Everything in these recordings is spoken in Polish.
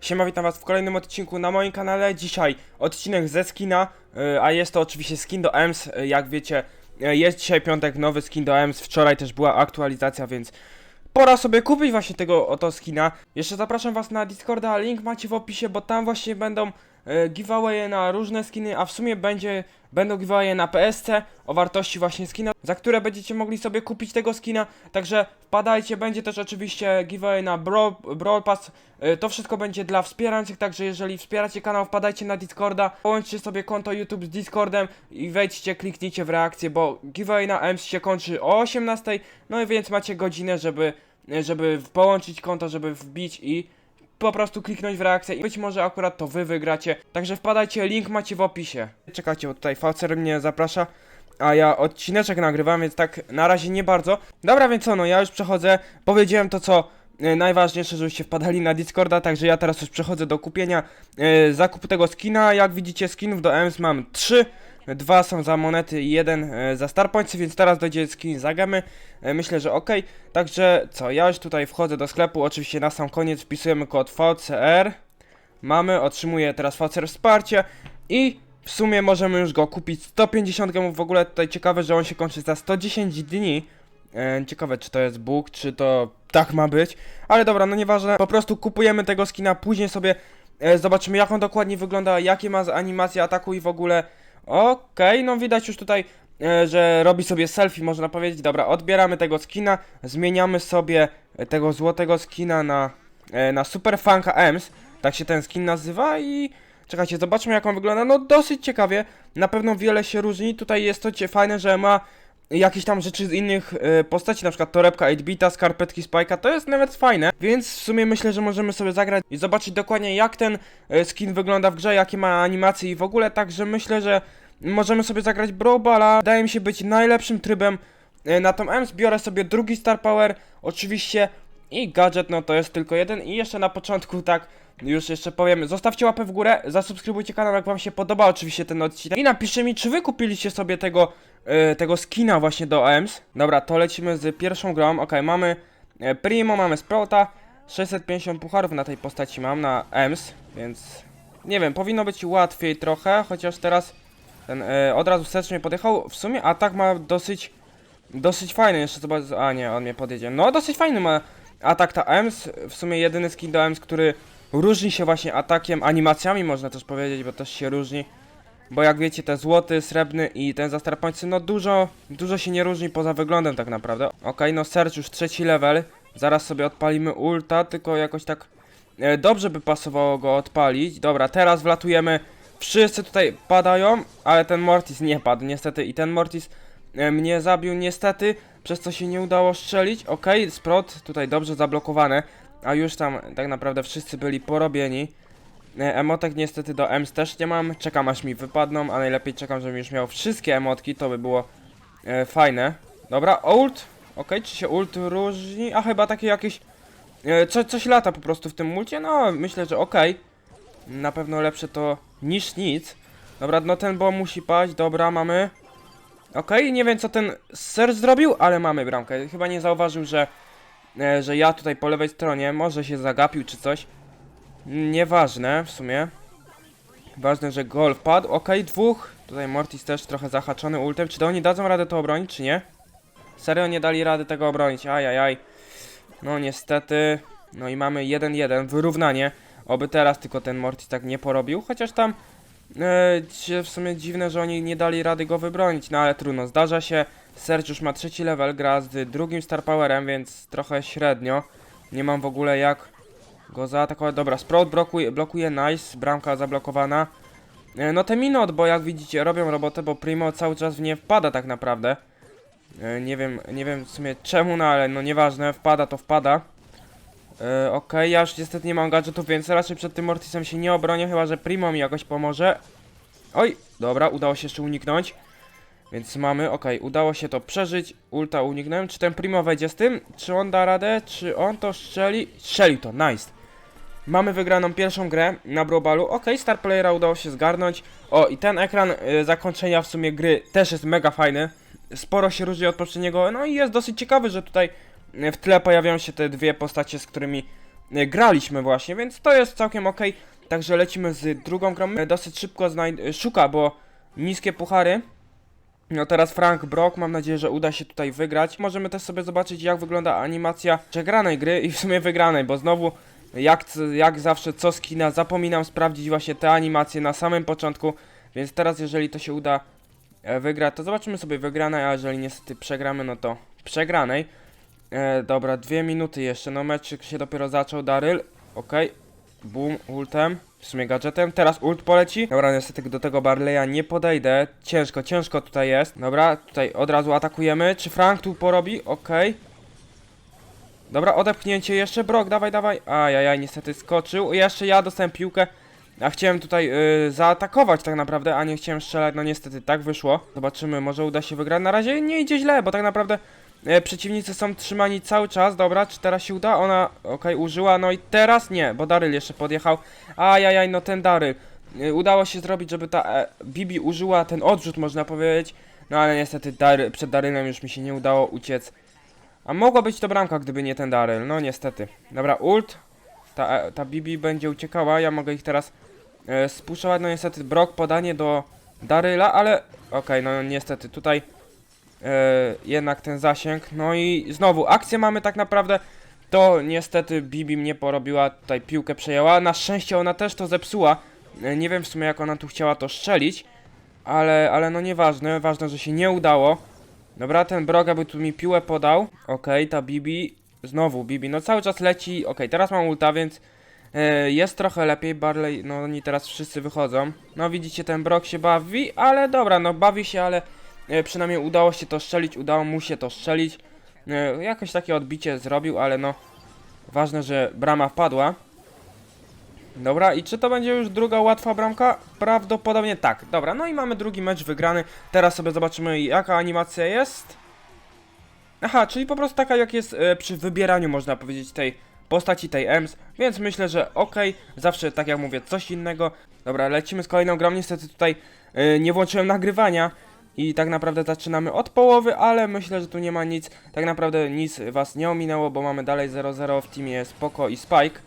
Siema, witam was w kolejnym odcinku na moim kanale. Dzisiaj odcinek ze skina, y, a jest to oczywiście skin do EMS. Y, Jak wiecie, y, jest dzisiaj piątek, nowy skin do EMS. Wczoraj też była aktualizacja, więc pora sobie kupić właśnie tego oto skina. Jeszcze zapraszam was na Discorda, link macie w opisie, bo tam właśnie będą e, giveawaye na różne skiny, a w sumie będzie, będą giveawaye na PSC o wartości właśnie skina, za które będziecie mogli sobie kupić tego skina, także wpadajcie, będzie też oczywiście giveaway na Brawl, Brawl Pass, E, to wszystko będzie dla wspierających, także jeżeli wspieracie kanał, wpadajcie na Discorda, połączcie sobie konto YouTube z Discordem i wejdźcie, kliknijcie w reakcję, bo giveaway na EMS się kończy o 18, no i więc macie godzinę, żeby, e, żeby połączyć konto, żeby wbić i po prostu kliknąć w reakcję i być może akurat to wy wygracie. Także wpadajcie, link macie w opisie. Czekajcie, bo tutaj Faucer mnie zaprasza, a ja odcineczek nagrywam, więc tak na razie nie bardzo. Dobra, więc co, no ja już przechodzę, powiedziałem to co e, najważniejsze, żebyście wpadali na Discorda, także ja teraz już przechodzę do kupienia e, zakupu tego skina. Jak widzicie skinów do EMS mam 3. Dwa są za monety i jeden e, za Starpointsy, więc teraz dojdzie skin za gemy. E, myślę, że ok. Także co, ja już tutaj wchodzę do sklepu, oczywiście na sam koniec wpisujemy kod VCR. Mamy, otrzymuję teraz VCR wsparcie i w sumie możemy już go kupić 150 gemów. W ogóle tutaj ciekawe, że on się kończy za 110 dni. E, ciekawe, czy to jest bóg, czy to tak ma być. Ale dobra, no nieważne. Po prostu kupujemy tego skina, później sobie zobaczymy, jak on dokładnie wygląda, jakie ma animacje ataku i w ogóle. Okej, no widać już tutaj, e, że robi sobie selfie, można powiedzieć. Dobra, odbieramy tego skina, zmieniamy sobie e, tego złotego skina na, e, na Super Funka Ems. Tak się ten skin nazywa i. Czekajcie, zobaczmy jak on wygląda. No dosyć ciekawie. Na pewno wiele się różni. Tutaj jest to fajne, że ma jakieś tam rzeczy z innych e, postaci, na przykład torebka 8-bita, skarpetki Spike'a, to jest nawet fajne, więc w sumie myślę, że możemy sobie zagrać i zobaczyć dokładnie jak ten e, skin wygląda w grze, jakie ma animacje i w ogóle, także myślę, że możemy sobie zagrać Brawl Balla, wydaje mi się być najlepszym trybem e, na tą EMS, biorę sobie drugi Star Power, oczywiście i gadżet, no to jest tylko jeden. I jeszcze na początku tak już jeszcze powiem, zostawcie łapę w górę, zasubskrybujcie kanał jak wam się podoba oczywiście ten odcinek. I napiszcie mi czy wy kupiliście sobie tego, e, tego skina właśnie do EMS. Dobra, to lecimy z pierwszą grą, ok, mamy e, Primo, mamy Sprouta, 650 pucharów na tej postaci mam na EMS, więc nie wiem, powinno być łatwiej trochę, chociaż teraz ten e, od razu wstecz mnie podjechał, w sumie atak ma dosyć, dosyć fajny, jeszcze zobacz, a nie, on mnie podjedzie, no dosyć fajny ma atak ta EMS, w sumie jedyny skin do EMS, który różni się właśnie atakiem, animacjami można też powiedzieć, bo też się różni. Bo jak wiecie, te złoty, srebrny i ten za Starpointsy, no dużo, dużo się nie różni poza wyglądem tak naprawdę. Okej, no Search już trzeci level. Zaraz sobie odpalimy ulta, tylko jakoś tak e, dobrze by pasowało go odpalić. Dobra, teraz wlatujemy. Wszyscy tutaj padają, ale ten Mortis nie padł niestety i ten Mortis mnie zabił niestety, przez co się nie udało strzelić. Okej, Sprot tutaj dobrze zablokowane, a już tam tak naprawdę wszyscy byli porobieni. E, Emotek niestety do EMS też nie mam, czekam aż mi wypadną, a najlepiej czekam, żebym już miał wszystkie emotki, to by było e, fajne. Dobra, ult, okej, czy się ult różni? A chyba takie jakieś, e, co, coś lata po prostu w tym mulcie, no myślę, że okej. Na pewno lepsze to niż nic. Dobra, no ten bo musi paść, dobra, mamy. Okej, nie wiem co ten ser zrobił, ale mamy bramkę. Chyba nie zauważył, że, e, że ja tutaj po lewej stronie, może się zagapił czy coś. Nieważne w sumie. Ważne, że gol wpadł. Okej, dwóch. Tutaj Mortis też trochę zahaczony ultem. Czy to oni dadzą radę to obronić, czy nie? Serio nie dali rady tego obronić. Ajajaj. No niestety. No i mamy 1-1. Wyrównanie. Oby teraz tylko ten Mortis tak nie porobił. Chociaż tam e, w sumie dziwne, że oni nie dali rady go wybronić. No ale trudno. Zdarza się. Serge już ma trzeci level. Gra z drugim Star Powerem, więc trochę średnio. Nie mam w ogóle jak go zaatakować. Dobra, Sprout blokuje, blokuje, nice, bramka zablokowana. E, No te minut, bo jak widzicie robią robotę, bo Primo cały czas w nie wpada tak naprawdę. E, Nie wiem, nie wiem w sumie czemu, no ale no nieważne, wpada to wpada. E, Okej, ja już niestety nie mam gadżetów, więc raczej przed tym Mortisem się nie obronię, chyba że Primo mi jakoś pomoże. Oj, dobra, udało się jeszcze uniknąć. Więc mamy, okej, udało się to przeżyć, ulta uniknąłem. Czy ten Primo wejdzie z tym? Czy on da radę? Czy on to strzeli? Strzelił to, nice. Mamy wygraną pierwszą grę na Brobalu. Ok, Star Playera udało się zgarnąć. O, i ten ekran y, zakończenia w sumie gry też jest mega fajny. Sporo się różni od poprzedniego. No i jest dosyć ciekawy, że tutaj w tle pojawiają się te dwie postacie, z którymi e, graliśmy właśnie, więc to jest całkiem ok. Także lecimy z drugą grą. E, Dosyć szybko e, szuka, bo niskie puchary. No teraz Frank Brock, mam nadzieję, że uda się tutaj wygrać. Możemy też sobie zobaczyć jak wygląda animacja przegranej gry i w sumie wygranej, bo znowu jak, jak zawsze co skina zapominam sprawdzić właśnie te animacje na samym początku, więc teraz jeżeli to się uda wygrać, to zobaczymy sobie wygranej, a jeżeli niestety przegramy, no to przegranej. E, dobra, dwie minuty jeszcze, no mecz się dopiero zaczął, Daryl, okej, boom, ultem, w sumie gadżetem, teraz ult poleci, dobra, niestety do tego Barleya nie podejdę, ciężko, ciężko tutaj jest, dobra, tutaj od razu atakujemy, czy Frank tu porobi, okej, dobra, odepchnięcie jeszcze, Brock, dawaj, dawaj, ajajaj, niestety skoczył, jeszcze ja dostałem piłkę, a chciałem tutaj y, zaatakować tak naprawdę, a nie chciałem strzelać, no niestety tak wyszło. Zobaczymy, może uda się wygrać. Na razie nie idzie źle, bo tak naprawdę e, przeciwnicy są trzymani cały czas. Dobra, czy teraz się uda? Ona, okej, użyła, no i teraz nie, bo Daryl jeszcze podjechał. Ajajaj, no ten Daryl. Y, udało się zrobić, żeby ta e, Bibi użyła ten odrzut, można powiedzieć. No ale niestety Dary, przed Darylem już mi się nie udało uciec. A mogła być to bramka, gdyby nie ten Daryl. No niestety. Dobra, ult. Ta, e, ta Bibi będzie uciekała, ja mogę ich teraz e. No niestety Brock podanie do Daryla, ale okej, no niestety tutaj e, jednak ten zasięg. No i znowu akcję mamy tak naprawdę. To niestety Bibi mnie porobiła, tutaj piłkę przejęła. Na szczęście ona też to zepsuła. E, nie wiem w sumie jak ona tu chciała to strzelić, ale, ale no nieważne, ważne, że się nie udało. Dobra, ten Brock aby tu mi piłę podał. Okej, ta Bibi, znowu Bibi, no cały czas leci. Okej, teraz mam ulta, więc E, jest trochę lepiej, Barley, no oni teraz wszyscy wychodzą. No widzicie, ten Brock się bawi, ale dobra, no bawi się, ale e, przynajmniej udało się to strzelić, udało mu się to strzelić. E, jakoś takie odbicie zrobił, ale no ważne, że brama wpadła. Dobra, i czy to będzie już druga łatwa bramka? Prawdopodobnie tak. Dobra, no i mamy drugi mecz wygrany. Teraz sobie zobaczymy jaka animacja jest. Aha, czyli po prostu taka jak jest e, przy wybieraniu, można powiedzieć, tej postaci tej EMS, więc myślę, że okej, zawsze tak jak mówię, coś innego. Dobra, lecimy z kolejną grą, niestety tutaj nie włączyłem nagrywania i tak naprawdę zaczynamy od połowy, ale myślę, że tu nie ma nic, tak naprawdę nic was nie ominęło, bo mamy dalej 0-0 w teamie Spoko i Spike.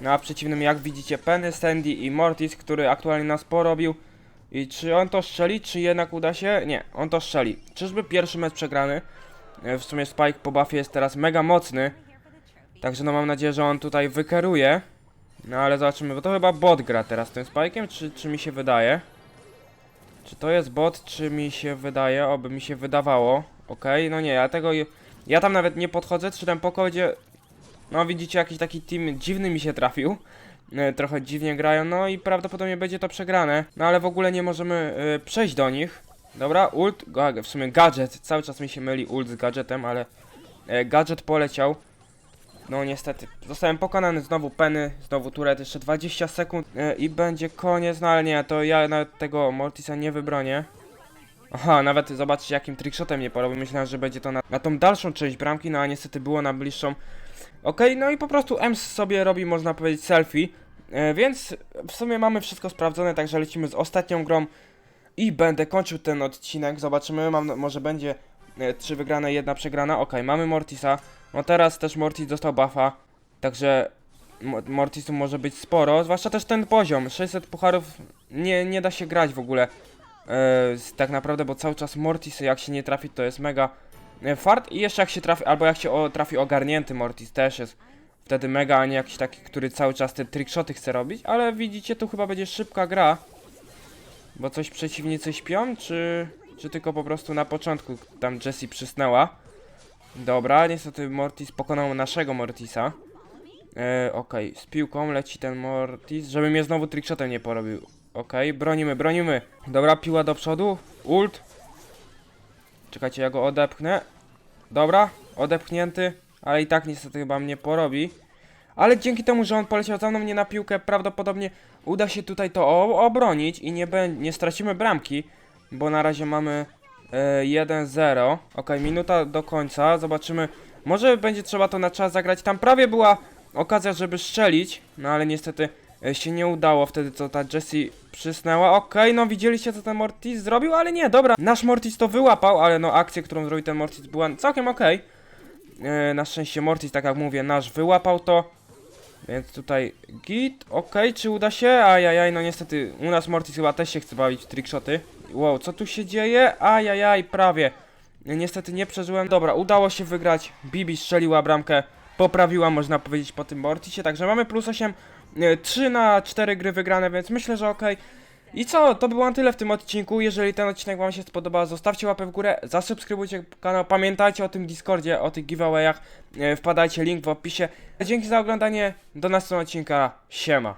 No a przeciwnym, jak widzicie, Penny, Sandy i Mortis, który aktualnie nas porobił. I czy on to strzeli, czy jednak uda się? Nie, on to strzeli. Czyżby pierwszy mecz przegrany? E, W sumie Spike po buffie jest teraz mega mocny. Także no mam nadzieję, że on tutaj wykeruje. No ale zobaczymy, bo to chyba bot gra teraz tym Spike'em, czy, czy mi się wydaje? Czy to jest bot, czy mi się wydaje? Oby mi się wydawało. Okej, no nie, ja tego... Ja tam nawet nie podchodzę, czy ten pokodzie... No widzicie, jakiś taki team dziwny mi się trafił. E, Trochę dziwnie grają, no i prawdopodobnie będzie to przegrane. No ale w ogóle nie możemy e, przejść do nich. Dobra, ult, w sumie gadżet, cały czas mi się myli ult z gadżetem, ale e, gadżet poleciał. No niestety, zostałem pokonany, znowu Penny, znowu Turet, jeszcze 20 sekund e, i będzie koniec, no ale nie, to ja nawet tego Mortisa nie wybronię. Aha, nawet zobaczcie jakim trickshotem nie porobił, myślałem, że będzie to na, na tą dalszą część bramki, no a niestety było na bliższą. Okej, no i po prostu Ems sobie robi, można powiedzieć, selfie, e, więc w sumie mamy wszystko sprawdzone, także lecimy z ostatnią grą. I będę kończył ten odcinek, zobaczymy, mam, może będzie e, trzy wygrane, jedna przegrana, okej, mamy Mortisa, no teraz też Mortis dostał buffa, także Mo- Mortisu może być sporo, zwłaszcza też ten poziom, 600 pucharów nie, nie da się grać w ogóle z- tak naprawdę, bo cały czas Mortis jak się nie trafi to jest mega e, fart. I jeszcze jak się trafi, albo jak się o, trafi ogarnięty Mortis też jest wtedy mega, a nie jakiś taki, który cały czas te trickshoty chce robić, ale widzicie tu chyba będzie szybka gra, bo coś przeciwnicy śpią, czy, czy tylko po prostu na początku tam Jessie przysnęła. Dobra, niestety Mortis pokonał naszego Mortisa. E, Okej, z piłką leci ten Mortis, żeby mnie znowu trickshotem nie porobił. Okej, bronimy, bronimy. Dobra, piła do przodu. Ult. Czekajcie, ja go odepchnę. Dobra, odepchnięty, ale i tak niestety chyba mnie porobi. Ale dzięki temu, że on poleciał za mną nie na piłkę, prawdopodobnie uda się tutaj to obronić i nie, nie stracimy bramki, bo na razie mamy 1-0. Ok, minuta do końca, zobaczymy. Może będzie trzeba to na czas zagrać. Tam prawie była okazja, żeby strzelić, no ale niestety e, się nie udało wtedy, co ta Jessie przysnęła. Okej, no widzieliście, co ten Mortis zrobił, ale nie, dobra. Nasz Mortis to wyłapał, ale no akcja, którą zrobił ten Mortis była całkiem okej. E, na szczęście Mortis, tak jak mówię, nasz wyłapał to. Więc tutaj git, okej, czy uda się? Ajajaj, no niestety, u nas Mortis chyba też się chce bawić w trickshoty. Wow, co tu się dzieje? Ajajaj, prawie. Niestety nie przeżyłem. Dobra, udało się wygrać. Bibi strzeliła bramkę, poprawiła, można powiedzieć, po tym Mortisie. Także mamy plus 8, 3 na 4 gry wygrane, więc myślę, że okej. I co, to było na tyle w tym odcinku. Jeżeli ten odcinek Wam się spodobał, zostawcie łapę w górę, zasubskrybujcie kanał. Pamiętajcie o tym Discordzie, o tych giveawayach. E, Wpadajcie, link w opisie. Dzięki za oglądanie. Do następnego odcinka. Siema.